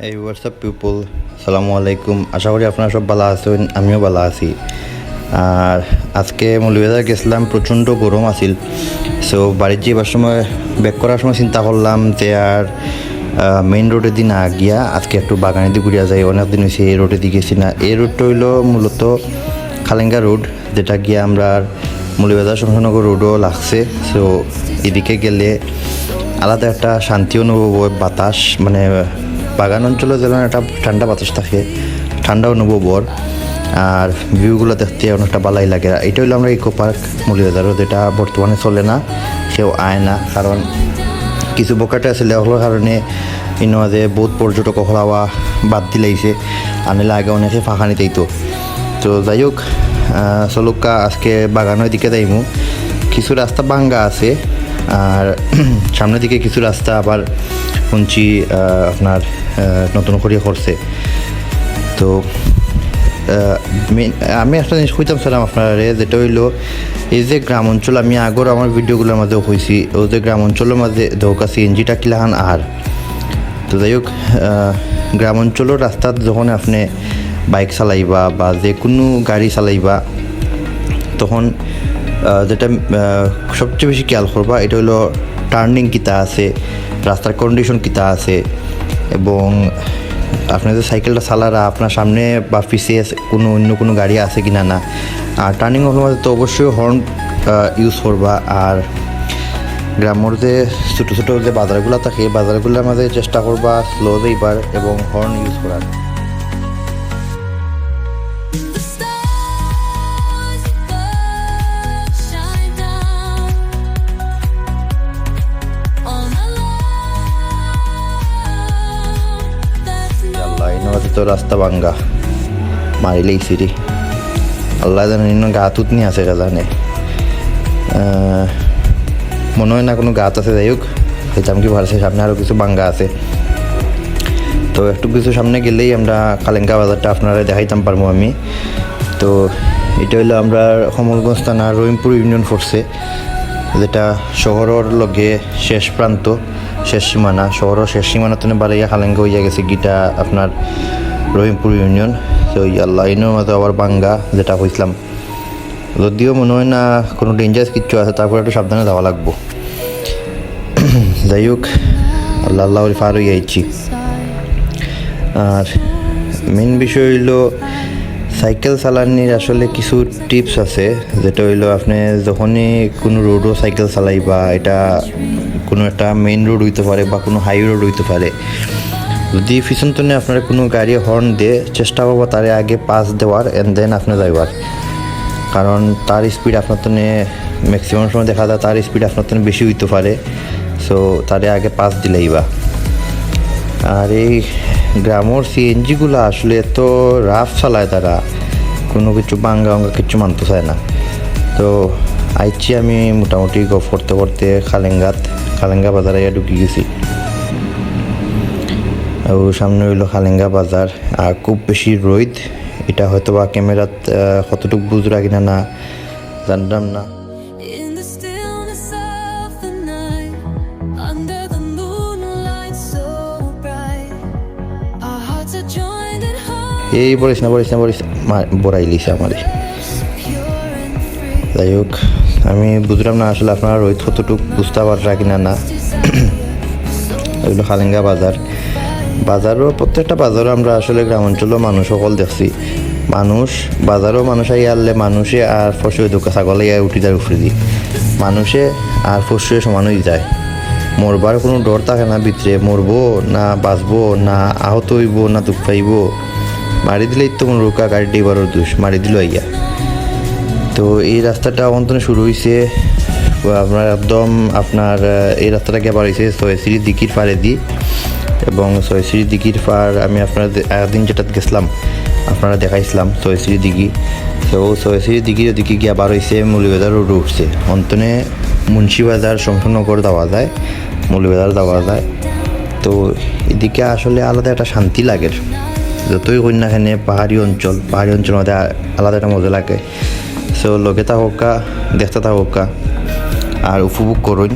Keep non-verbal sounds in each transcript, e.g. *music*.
এই WhatsApp people সালামু আলাইকুম আশা করি আপনারা সব ভালো আছেন, আমিও ভালো আছি। আর আজকে মৌলবাজার গেছিলাম প্রচণ্ড গরম আছিল। সো বাড়ির যাবার সময় ব্যাক করার সময় চিন্তা করলাম যে আর মেইন রোডের দিন না গিয়া আজকে একটু বাগানের দিকে ঘুরিয়া যাই। অনেক দিন হয়েছে এই রোডের দিকে গেছি না। এই রোডটা হইল মূলত খালেঙ্গা রোড যেটা গিয়ে আমরা মৌলবাজার শমশানগর রোডও লাগছে। সো এদিকে গেলে আলাদা একটা শান্তি অনুভব হয়, বাতাস মানে বাগান অঞ্চলে যেমন একটা ঠান্ডা বাতাস থাকে, ঠান্ডা অনুভব হয় আর ভিউগুলো দেখতে অনেকটা ভালোই লাগে। এটা হলো আমরা ইকো পার্ক মৌলিবাজারও যেটা বর্তমানে চলে না, সেও আয় না, কারণ কিছু বকাটে আছে হওয়ার কারণে ইনমাঝে বহুত পর্যটক হওয়া বাদ দিলাইছে আনিলে আগে অনেকে ফাঁকা নিতেই তো তো যাই হোক চলুকা আজকে বাগানের দিকে যাইমু। কিছু রাস্তা ভাঙ্গা আছে *clears throat* সামনের দিকে কিছু রাস্তা আবার শুনছি আপনার নতুন করে করছে। তো আমি একটা জিনিস কইতাম, স্যার, আপনার, যেটা হইল, এই যে গ্রাম অঞ্চল, আমি আগর আমার ভিডিওগুলোর মাঝে কইছি, ও যে গ্রাম অঞ্চলের মাঝে ধোকা সিএনজিটা কিলাহান আর? তো যাই হোক গ্রাম অঞ্চলের রাস্তাত যখন আপনি বাইক চালাইবা বা যে কোনো গাড়ি চালাইবা, তখন যেটা সবচেয়ে বেশি খেয়াল করবা, এটা হলো টার্নিং কিতা আছে, রাস্তার কন্ডিশন কিতা আছে, এবং আপনার যে সাইকেলটা চালারা, আপনার সামনে বা পিছিয়ে কোনো অন্য কোনো গাড়ি আছে কিনা না। না আর টার্নিং মধ্যে তো অবশ্যই হর্ন ইউজ করবা, আর গ্রামের যে ছোটো ছোটো যে বাজারগুলো থাকে, বাজারগুলোর মাঝে চেষ্টা করবা স্লো যাইবার এবং হর্ন ইউজ করার। তো রাস্তা ভাঙ্গা। মারিলেই সিরি আল্লাহ জানে ইনো গাতুত নিয়ে আছে জানে। মনে হয় না কোনো গাত আছে, যাই হোক। যেতাম কি ভারসে সামনে আরও কিছু বাঙ্গা আছে। তো একটু কিছু সামনে গেলেই আমরা কালেঙ্কা বাজারটা আপনারা দেখাইতাম পারব আমি। তো এটা হলো আমরা কমলগঞ্জ থানা রহিমপুর ইউনিয়ন ফোর্সে যেটা শহরের লগে শেষ প্রান্ত, শেষ সীমানা। শহরের শেষ সীমানা তো বাড়াইয়া খালেঙ্গা হইয়া গেছে, গিটা আপনার রহিমপুর ইউনিয়ন তো আল্লাহ ইউনিয়ন মতো আবার বাঙ্গা যেটা কইছিলাম। যদিও মনে হয় না কোনো ডেঞ্জারাস কিচ্ছু আছে, তারপরে একটু সাবধানে যাওয়া লাগবো। যাই হোক, আল্লাহ আল্লাহ পার হয়ে আর মেন বিষয় হইল, সাইকেল চালানির আসলে কিছু টিপস আছে, যেটা হইল আপনি যখনই কোনো রোডও সাইকেল চালাই বা এটা কোনো একটা মেইন রোড হইতে পারে বা কোনো হাই রোড হইতে পারে যদি পিছন তনে আপনার কোনো গাড়ি হর্ন দিয়ে চেষ্টা করব, তারে আগে পাস দেওয়ার অ্যান্ড দেন আপনি যাইবার। কারণ তার স্পিড আপনার তো ম্যাক্সিমাম সময় দেখা যায়, তার স্পিড আপনার তো বেশি হইতে পারে। সো তারে আগে পাস দিলেইবা আর এই গ্রামের সিএনজিগুলো আসলে এত রাফ চালায় তারা। কোনো কিছু বাঙ্গা অঙ্গা কিছু মানতে চায় না। তো, আইছি আমি মোটামুটি গফ করতে করতে খালেঙ্গাত, খালেঙ্গা বাজারে ঢুকে গেছি। আর সামনে হইল খালেঙ্গা বাজার। আর খুব বেশি রোদ এটা হয়তো বা ক্যামেরাত কতটুকু বুঝরা কিনা না জানতাম না। এই বলিস না বলিস না বলিস বড়াই লিছে আমারে। যাই হোক আমি বুঝলাম না আসলে আপনারা রোহিত কতটুকু বুঝতে পাররা কিনা না এগুলো *clears throat* খালেঙ্গা বাজার। বাজারও, প্রত্যেকটা বাজারও আমরা আসলে গ্রাম অঞ্চলেও মানুষ সকল দেখছি। মানুষ, বাজারও মানুষ আই আনলে মানুষে আর ফসল দোকা ছাগলে আই উঠি যায় উফরে দি। মানুষে আর ফসলে সমান হয়ে যায়। মরবার কোনো ডর থাকে না ভিতরে, মরবো না বাঁচবো, না আহত হইব, না দুঃখ পাইব। মারি দিলেই তো কোনো রোকা গাড়ি ডেবারও দোষ, মারি দিল আইয়া। তো এই রাস্তাটা অন্তনে শুরু হয়েছে আপনার একদম আপনার এই রাস্তাটা গেবার হয়েছে সয়শ্রী দিকির পাড়ে দি এবং সয়শ্রী দিঘির পাড় আমি আপনার একদিন যেটা গেছিলাম, আপনারা দেখাইছিলাম সয়শ্রী দিঘি। তো সয়শ্রী দিঘির ওদিকে গিয়ে আবার হয়েছে মৌলিবাজার রোড উঠছে। অন্তনে মুন্সিবাজার শঙ্করনগর দেওয়া যায়, মৌলিবাজার দেওয়া যায়। তো এদিকে আসলে আলাদা একটা শান্তি লাগে। যতই কন্যাখানে পাহাড়ি অঞ্চল পাহাড়ি অঞ্চল মধ্যে আলাদা একটা মজা লাগে। সো লগে থাকা দেখতে থাকা আর উপভোগ করুন।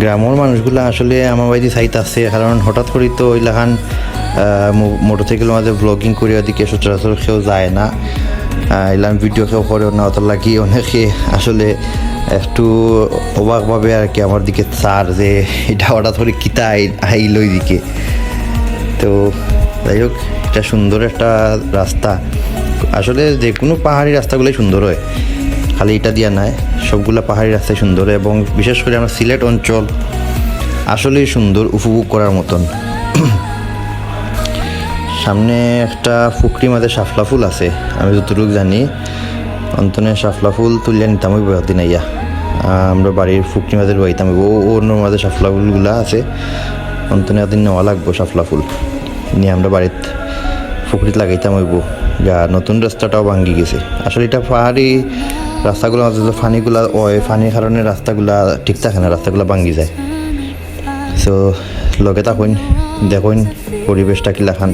গ্রামের মানুষগুলো আসলে আমার বাড়ি সাইট আছে। কারণ হঠাৎ করে তো ওইলাখান মোটরসাইকেল মাঝে ব্লগিং করে ওদিকে সচরাচর কেউ যায় না। এলাম ভিডিও কেউ করে না অত লাগি অনেকে আসলে একটু অবাকভাবে আর কি আমার দিকে চার যে এটা হঠাৎ করে কিতা আইল ওই দিকে তো যাই হোক, এটা সুন্দর একটা রাস্তা। আসলে যে কোনো পাহাড়ি রাস্তাগুলোই সুন্দর হয়। খালি এটা দিয়া নাই, সবগুলো পাহাড়ি রাস্তায় সুন্দর এবং বিশেষ করে আমার সিলেট অঞ্চল আসলেই সুন্দর, উপভোগ করার মতন। *clears throat* সামনে একটা ফুকরি মাঝে শাফলা ফুল আছে, আমি যতটুকু জানি, অন্তনে শাফলা ফুল তুলিয়া নিতাম দিন আইয়া আমরা বাড়ির ফুকরি মাঝের বাইতাম ও অন্য মাঝে শাফলা ফুলগুলা আছে, অন্তনে একদিন নেওয়া লাগবো শাফলা ফুল। নিয়ে আমরা বাড়িতে ফুকরিতে লাগাইতাম হইব যা নতুন রাস্তাটাও ভাঙ্গি গেছে। আসলে এটা পাহাড়ি রাস্তাগুলো মাঝে যে ফানিগুলা ওই ফানির কারণে রাস্তাগুলা ঠিক থাকে না, রাস্তাগুলো ভাঙ্গি যায়। সো লগে থাকুন, দেখুন পরিবেশটা কি লাখান।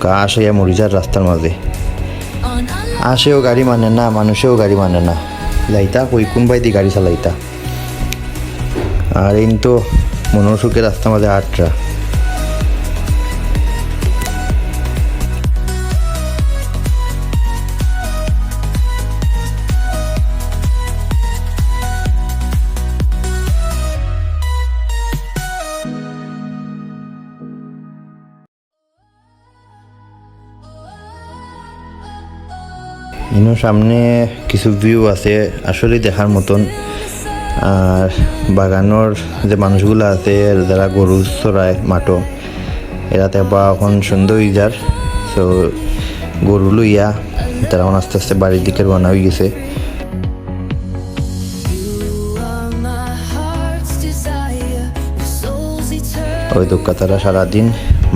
কাশ হইয়া মরি যায় রাস্তার মাঝে। আসেও গাড়ি মানে না, মানুষেও গাড়ি মানে না। যাইতা কই কোন বাইদি গাড়ি চালাইতা। আর এই তো মনোর রাস্তা মাঝে আটরা। সামনে কিছু ভিউ আছে আসলে দেখার মতন। আর বাগানোর যে মানুষগুলো আছে যারা গরু চড়ায় মাঠো এরাতে বা এখন সুন্দর ইজার তো গরু লইয়া তারা এখন আস্তে আস্তে বাড়ির দিকে রওনা হয়ে গেছে. ওই দোকা তারা সারাদিন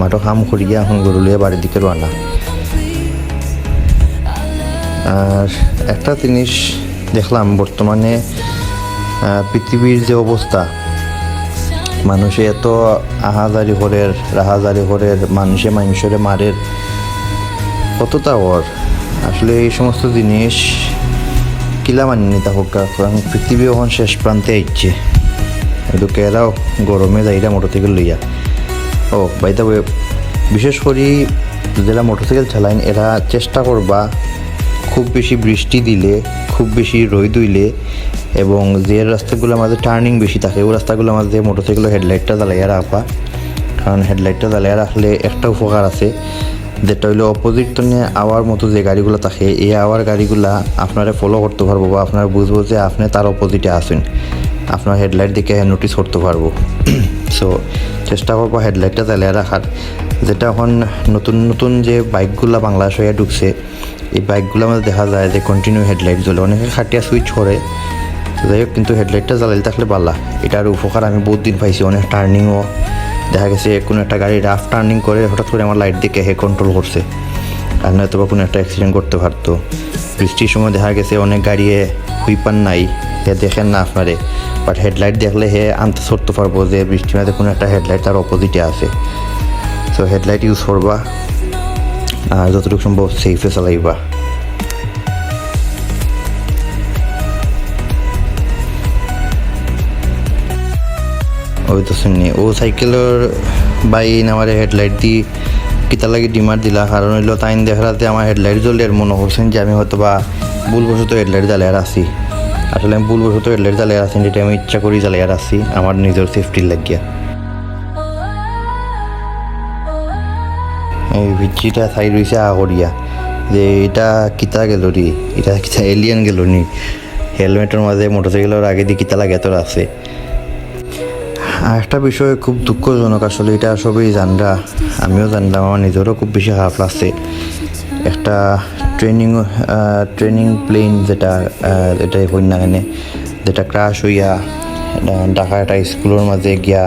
মাঠো কাম করিয়া এখন গরু লইয়া বাড়ির দিকে রওনা আর একটা জিনিস দেখলাম, বর্তমানে পৃথিবীর যে অবস্থা, মানুষে এত আহাজারি করের রাহাজারি করের মানুষে মানুষের মারের কতটা ওর? আসলে এই সমস্ত জিনিস কিলা মানি নিতে হোক, কারণ পৃথিবী এখন শেষ প্রান্তে আইচ্ছে এদিকে এরাও গরমে যাইরা মোটরসাইকেল লইয়া। ও বাইদা বিশেষ করে যারা মোটরসাইকেল চালাইন, এরা চেষ্টা করবা খুব বেশি বৃষ্টি দিলে, খুব বেশি রোদ হইলে এবং যে রাস্তাগুলোর মাঝে টার্নিং বেশি থাকে, ওই রাস্তাগুলোর মাঝে মোটরসাইকেলের হেডলাইটটা জ্বালাইয়া রাখবা। কারণ হেডলাইটটা জ্বালাইয়া রাখলে একটা উপকার আছে, যেটা হইল অপোজিট টনে আওয়ার মতো যে গাড়িগুলো থাকে, এই আওয়ার গাড়িগুলা আপনারা ফলো করতে পারব বা আপনারা বুঝব যে আপনি তার অপোজিটে আসেন আপনার হেডলাইট দিকে নোটিস করতে পারব। *clears throat* সো চেষ্টা করব হেডলাইটটা জ্বালিয়ে রাখার। যেটা এখন নতুন নতুন যে বাইকগুলা বাংলাদেশ হয়ে ঢুকছে, এই বাইকগুলো আমাদের দেখা যায় যে কন্টিনিউ হেডলাইট জ্বলে। অনেকে খাটিয়া সুইচ করে যাই হোক, কিন্তু হেডলাইটটা জ্বালাইলে থাকলে বালা এটার উপকার, আমি বহুত দিন পাইছি, অনেক টার্নিংও দেখা গেছে কোনো একটা গাড়ি রাফ টার্নিং করে হঠাৎ করে আমার লাইট দিকে হে কন্ট্রোল করছে। আর নয়তো বা কোনো একটা অ্যাক্সিডেন্ট করতে পারতো। বৃষ্টির সময় দেখা গেছে অনেক গাড়িয়ে হুইপান নাই, হে দেখেন না আপনারে। বাট হেডলাইট দেখলে হে আনতে ধরতে পারব যে বৃষ্টির মাঝে কোনো একটা হেডলাইট তার অপোজিটে আছে। সো হেডলাইট ইউজ করবা। আর যতটুকু সম্ভব সেফে চালাইবা। ওই তো শুনি ও সাইকেলের বাই আমার হেডলাইট দি কিতা লাগে ডিমার দিলা। কারণ হইল তাইন দেখাতে আমার হেডলাইট জ্বলে আর মনে করছেন যে আমি হয়তো বা ভুলবশত হেডলাইট জ্বালিয়ে আসি আসলে আমি ভুলবশত হেডলাইট জ্বালিয়ে আসি যেটা আমি ইচ্ছা করি জ্বালিয়ে আসি আমার নিজের সেফটির লাগিয়া। এই ভিচিটা সাইড রয়েছে আগরিয়া যে এটা কিতা গেল রি এটা কিতা এলিয়ান গেল নি হেলমেটের মাঝে মোটরসাইকেলের আগে দিয়ে কিতা লাগে তোর আছে। একটা বিষয় খুব দুঃখজনক আসলে, এটা সবই জানরা, আমিও জানলাম, আমার নিজেরও খুব বেশি খারাপ লাগছে। একটা ট্রেনিং ট্রেনিং প্লেন যেটা এটা হই না এনে যেটা ক্রাশ হইয়া ঢাকা একটা স্কুলের মাঝে গিয়া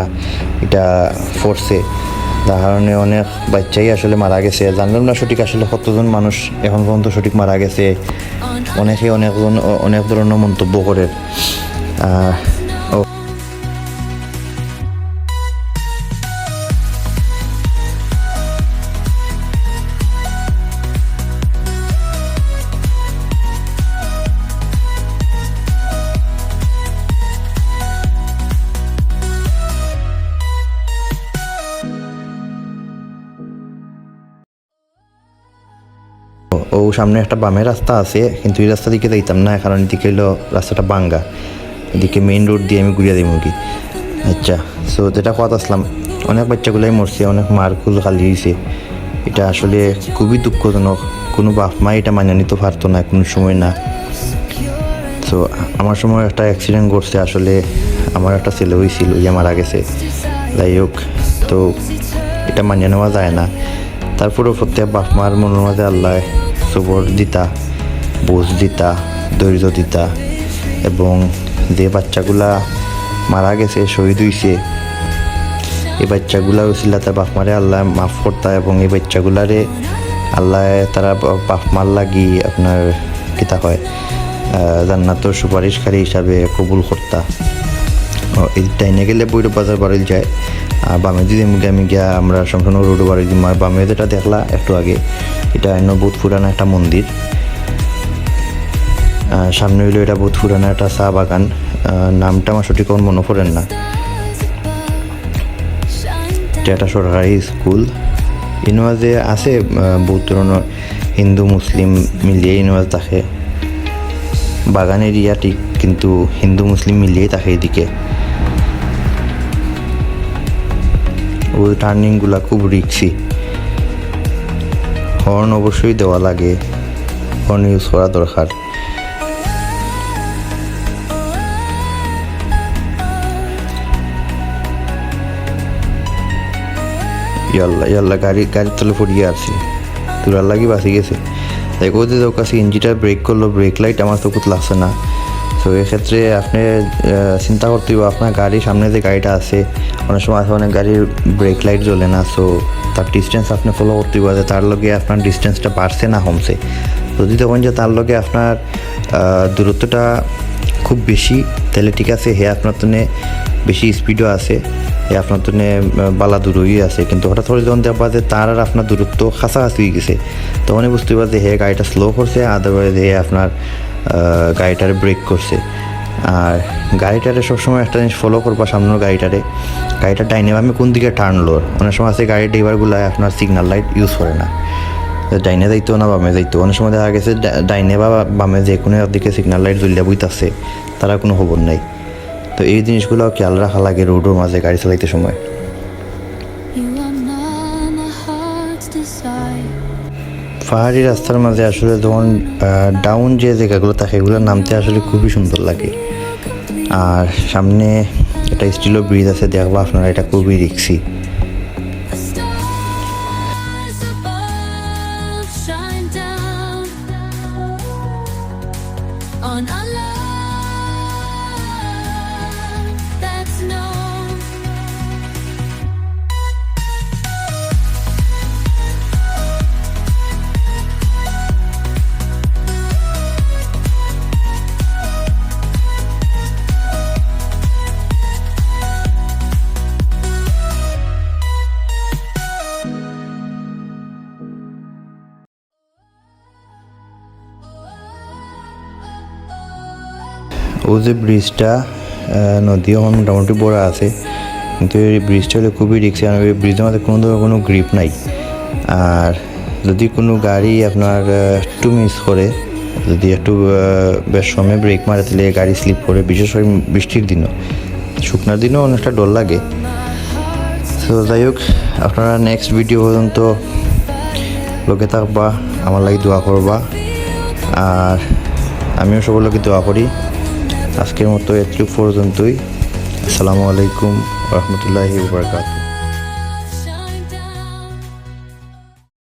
এটা ফোর্সে যার কারণে অনেক বাচ্চাই আসলে মারা গেছে। জানলাম না সঠিক আসলে কতজন মানুষ এখন পর্যন্ত সঠিক মারা গেছে। অনেকে অনেকজন অনেক ধরনের মন্তব্য করে। ও সামনে একটা বামের রাস্তা আছে, কিন্তু এই রাস্তা দিকে যাইতাম না, কারণ এদিকে হলো রাস্তাটা বাঙ্গা। এদিকে মেইন রোড দিয়ে আমি ঘুরিয়ে দিই মুরগি আচ্ছা সো যেটা কথা আসলাম, অনেক বাচ্চাগুলাই মরছে, অনেক মারকুল খালি হয়েছে এটা আসলে খুবই দুঃখজনক। কোনো বাপ মা এটা মানিয়ে নিতে পারতো না, কোনো সময় না। তো আমার সময় একটা অ্যাক্সিডেন্ট ঘটছে আসলে, আমার একটা ছেলে হয়েছিল ইয়ে মারা গেছে। যাই হোক, তো এটা মানিয়ে নেওয়া যায় না। তারপরেও প্রত্যেক বাপ মার মনের মাঝে আল্লাহ সবর দিতা, বোঝ দিতা ধৈর্য দিতা এবং যে বাচ্চাগুলা মারা গেছে, শহীদ হইছে, এই বাচ্চাগুলা উচিলা তার বাপ মারে আল্লাহ মাফ করতা এবং এই বাচ্চাগুলারে আল্লাহ তারা বা- বাপ মার লাগি আপনার কিতা হয় জান্নাতর সুপারিশকারী হিসাবে কবুল করতা। এই টাইনে গেলে বৈর বাজার বাড়িল যায় আর বামে যদি আমি গিয়া আমরা সম্পূর্ণ রোড বাড়ি দিই বামে যেটা দেখলা একটু আগে এটা বহুত পুরানো একটা মন্দির। সামনে হইল এটা বহুত পুরানো একটা চা বাগান। নামটা আমার সঠিক আমার মনে পড়েন না। এটা একটা সরকারি স্কুল। ইনওয়াজে আছে বহুত ধরনের হিন্দু, মুসলিম মিলিয়ে ইনওয়াজ থাকে বাগান এরিয়া ঠিক, কিন্তু হিন্দু, মুসলিম মিলিয়েই থাকে এদিকে। ওই টার্নিংগুলা খুব রিক্সি। হর্ন অবশ্যই দেওয়া লাগে। হর্ন ইউজ করা দরকার। ইয়াল্লা ইয়াল্লা, গাড়ি, গাড়ির তলে পড়িয়ে আসছি। তোরার লাগি বাঁচি গেছে। কোথায় তোর কাছে ইঞ্জিটা ব্রেক করল ব্রেক লাইট আমার তো লাগছে না। তো এক্ষেত্রে আপনি চিন্তা করতে হবে আপনার গাড়ির সামনে যে গাড়িটা আছে, অনেক সময় আছে অনেক গাড়ির ব্রেক লাইট জ্বলে না সো তার ডিস্টেন্স আপনি ফলো করতে হবে তার লগে আপনার ডিস্টেন্সটা বাড়ছে না কমছে। যদি তখন যে তার লগে আপনার দূরত্বটা খুব বেশি, তাহলে ঠিক আছে, হে আপনার তো বেশি স্পিডও আছে, হে আপনার তো বালা দূরই আছে, কিন্তু হঠাৎ করে যখন দেখবা যে তার আর আপনার দূরত্ব কাছাকাছি হয়ে গেছে, তখনই বুঝতে পারবে যে হে গাড়িটা স্লো করছে আদারওয়াইজ হে আপনার গাড়িটারে ব্রেক করছে। আর গাড়িটারে সবসময় একটা জিনিস ফলো করবা সামনের গাড়িটারে। গাড়িটা ডাইনে বামে কোন দিকে টার্ন লোর অনেক সময় আছে গাড়ির ড্রাইভারগুলো আপনার সিগনাল লাইট ইউজ করে না। ডাইনে যাইতো না, বামে যাইতো অনেক সময় দেখা গেছে ডাইনে বা বামে যে কোনো দিকে সিগনাল লাইট জ্বলিয়া বইতাছে, তারা কোনো খবর নাই। তো এই জিনিসগুলো খেয়াল রাখা লাগে রোডের মাঝে গাড়ি চালাইতে সময়। পাহাড়ি রাস্তার মাঝে আসলে যখন ডাউন যে জায়গাগুলো থাকে এগুলো নামতে আসলে খুবই সুন্দর লাগে। আর সামনে একটা স্টিলও ব্রিজ আছে, দেখব আপনারা এটা খুবই রিক্সি ও যে ব্রিজটা নদীও মোটামুটি বড় আছে। কিন্তু এই ব্রিজটা হলে খুবই রিক্সি আর এই ব্রিজের মধ্যে কোনো ধরনের কোনো গ্রিপ নাই। আর যদি কোনো গাড়ি আপনার একটু মিস করে, যদি একটু বেশ সময় ব্রেক মারে, তাহলে গাড়ি স্লিপ করে, বিশেষ করে বৃষ্টির দিনও। শুকনার দিনও অনেকটা ডর লাগে। তো যাই হোক, আপনারা নেক্সট ভিডিও পর্যন্ত লোকে থাকবা, আমার লাগে দোয়া করবা। আর আমিও সবার লোকে দোয়া করি। আজকের মতো এতটুকু পর্যন্তই। আসসালামু আলাইকুম রহমতুল্লাহি বারকাত